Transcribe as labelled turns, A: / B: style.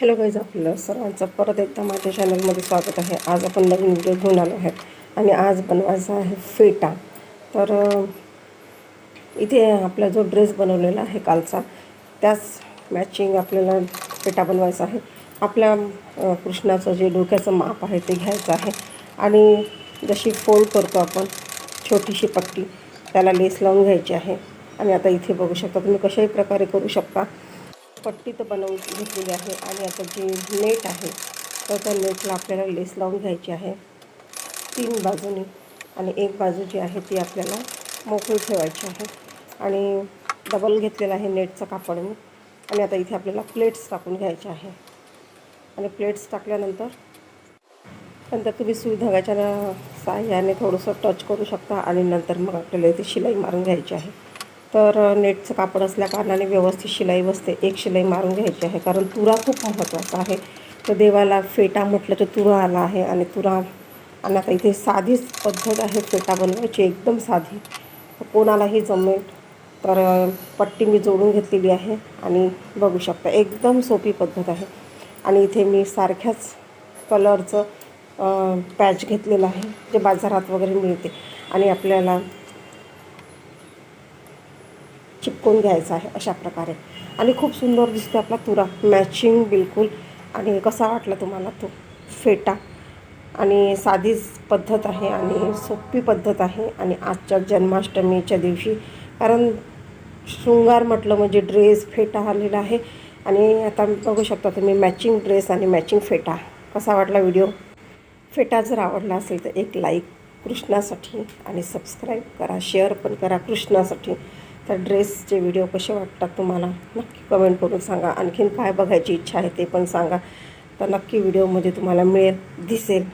A: Hello guys आपलं सर्वांचं परत एकदा माझ्या चॅनलमध्ये स्वागत आहे. आज आपण नवीन व्हिडिओ घेऊन आलो आहे. आणि आज बनवायचा आहे फेटा. तर इथे आपला जो ड्रेस बनवलेला आहे कालचा त्याच मॅचिंग आपल्याला फेटा बनवायचा आहे. आपल्या कृष्णाचं जे डोक्याचं माप आहे ते घ्यायचं आहे. आणि जशी फोल्ड करतो आपण छोटीशी पट्टी त्याला लेस लावून घ्यायची आहे. आणि आता इथे बघू शकता तुम्ही कशाही प्रकारे करू शकता. पट्टी तर बनवून घेतलेली आहे आणि आता जी नेट आहे तर त्या नेटला आपल्याला लेस लावून घ्यायची आहे. तीन बाजूनी आणि एक बाजू जी आहे ती आपल्याला मोकळी ठेवायची आहे. आणि डबल घेतलेला आहे नेटचं कापड मी आणि आता इथे आपल्याला प्लेट्स टाकून घ्यायचे आहे. आणि प्लेट्स टाकल्यानंतर नंतर तुम्ही सुई धागाच्या साह्याने थोडंसं टच करू शकता आणि नंतर मग आपल्याला इथे शिलाई मारून घ्यायची आहे. तर नेटचं कापड असल्या कारणाने व्यवस्थित शिलाई बसते एक शिलाई मारून घ्यायची आहे. कारण तुरा खूप महत्त्वाचा आहे. तर देवाला फेटा म्हटलं तर तुरा आला आहे आणि तुरा आणि आता इथे साधीच पद्धत आहे फेटा बनवायची एकदम साधी. कोणालाही जमेल तर पट्टी मी जोडून घेतलेली आहे आणि बघू शकता एकदम सोपी पद्धत आहे. आणि इथे मी सारख्याच कलरचं पॅच घेतलेलं आहे जे बाजारात वगैरे मिळते. आणि आपल्याला चिपकून घ्यायचा आहे अशा प्रकारे. आणि खूप सुंदर दिसतो आपला तुरा. मॅचिंग बिलकुल. आणि कसा वाटला तुम्हाला तो फेटा? आणि साधीच पद्धत आहे आणि सोपी पद्धत आहे आणि आजच्या जन्माष्टमीच्या दिवशी. कारण शृंगार म्हटलं म्हणजे ड्रेस फेटा आलेला आहे. आणि आता बघू शकता तुम्ही मॅचिंग ड्रेस आणि मॅचिंग फेटा. कसा वाटला व्हिडिओ फेटा जर आवडला असेल तर एक लाईक कृष्णासाठी आणि सबस्क्राईब करा शेअर पण करा कृष्णासाठी. तर ड्रेसचे व्हिडिओ कसे वाटतात तुम्हाला? नक्की कमेंट करून सांगा. आणखीन काय बघायची इच्छा आहे ते पण सांगा. तर नक्की व्हिडिओमध्ये तुम्हाला मिळेल दिसेल.